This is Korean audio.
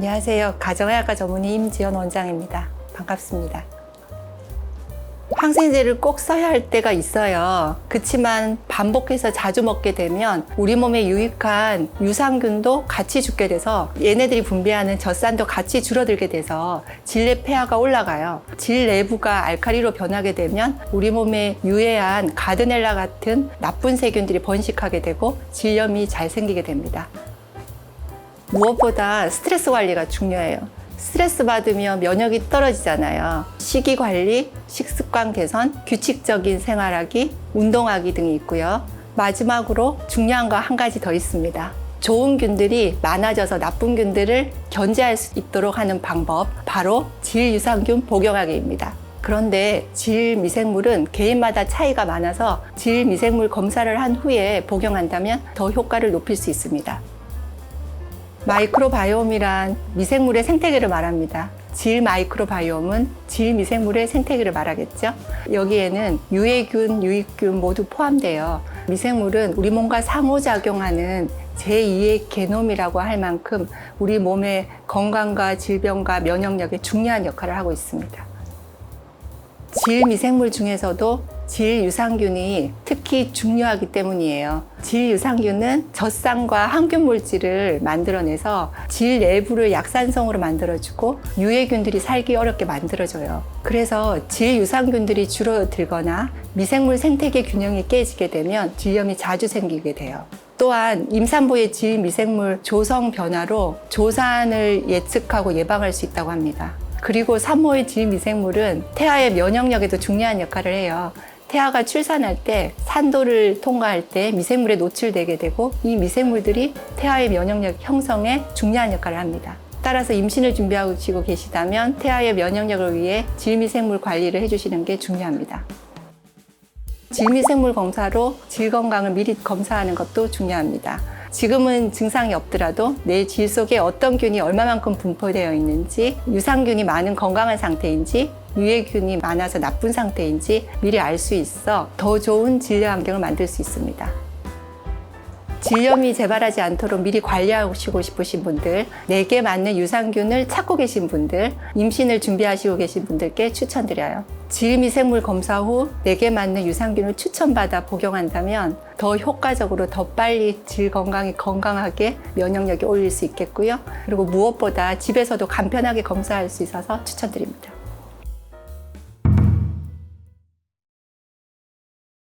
안녕하세요. 가정의학과 전문의 임지연 원장입니다. 반갑습니다. 항생제를 꼭 써야 할 때가 있어요. 그렇지만 반복해서 자주 먹게 되면 우리 몸에 유익한 유산균도 같이 죽게 돼서 얘네들이 분비하는 젖산도 같이 줄어들게 돼서 질내 폐하가 올라가요. 질 내부가 알칼리로 변하게 되면 우리 몸에 유해한 가드넬라 같은 나쁜 세균들이 번식하게 되고 질염이 잘 생기게 됩니다. 무엇보다 스트레스 관리가 중요해요. 스트레스 받으면 면역이 떨어지잖아요. 식이 관리, 식습관 개선, 규칙적인 생활하기, 운동하기 등이 있고요. 마지막으로 중요한 거 한 가지 더 있습니다. 좋은 균들이 많아져서 나쁜 균들을 견제할 수 있도록 하는 방법, 바로 질유산균 복용하기입니다. 그런데 질 미생물은 개인마다 차이가 많아서 질 미생물 검사를 한 후에 복용한다면 더 효과를 높일 수 있습니다. 마이크로바이옴이란 미생물의 생태계를 말합니다. 질 마이크로바이옴은 질 미생물의 생태계를 말하겠죠. 여기에는 유해균, 유익균 모두 포함돼요. 미생물은 우리 몸과 상호작용하는 제2의 게놈이라고 할 만큼 우리 몸의 건강과 질병과 면역력에 중요한 역할을 하고 있습니다. 질 미생물 중에서도 질 유산균이 특히 중요하기 때문이에요. 질 유산균은 젖산과 항균 물질을 만들어내서 질 내부를 약산성으로 만들어주고 유해균들이 살기 어렵게 만들어줘요. 그래서 질 유산균들이 줄어들거나 미생물 생태계 균형이 깨지게 되면 질염이 자주 생기게 돼요. 또한 임산부의 질 미생물 조성 변화로 조산을 예측하고 예방할 수 있다고 합니다. 그리고 산모의 질 미생물은 태아의 면역력에도 중요한 역할을 해요. 태아가 출산할 때 산도를 통과할 때 미생물에 노출되게 되고 이 미생물들이 태아의 면역력 형성에 중요한 역할을 합니다. 따라서 임신을 준비하고 계시다면 태아의 면역력을 위해 질미생물 관리를 해주시는 게 중요합니다. 질미생물 검사로 질 건강을 미리 검사하는 것도 중요합니다. 지금은 증상이 없더라도 내 질 속에 어떤 균이 얼마만큼 분포되어 있는지, 유산균이 많은 건강한 상태인지, 유해균이 많아서 나쁜 상태인지 미리 알 수 있어 더 좋은 진료 환경을 만들 수 있습니다. 질염이 재발하지 않도록 미리 관리하시고 싶으신 분들, 내게 맞는 유산균을 찾고 계신 분들, 임신을 준비하시고 계신 분들께 추천드려요. 질미생물 검사 후 내게 맞는 유산균을 추천받아 복용한다면 더 효과적으로 더 빨리 질 건강이 건강하게 면역력이 올릴 수 있겠고요. 그리고 무엇보다 집에서도 간편하게 검사할 수 있어서 추천드립니다.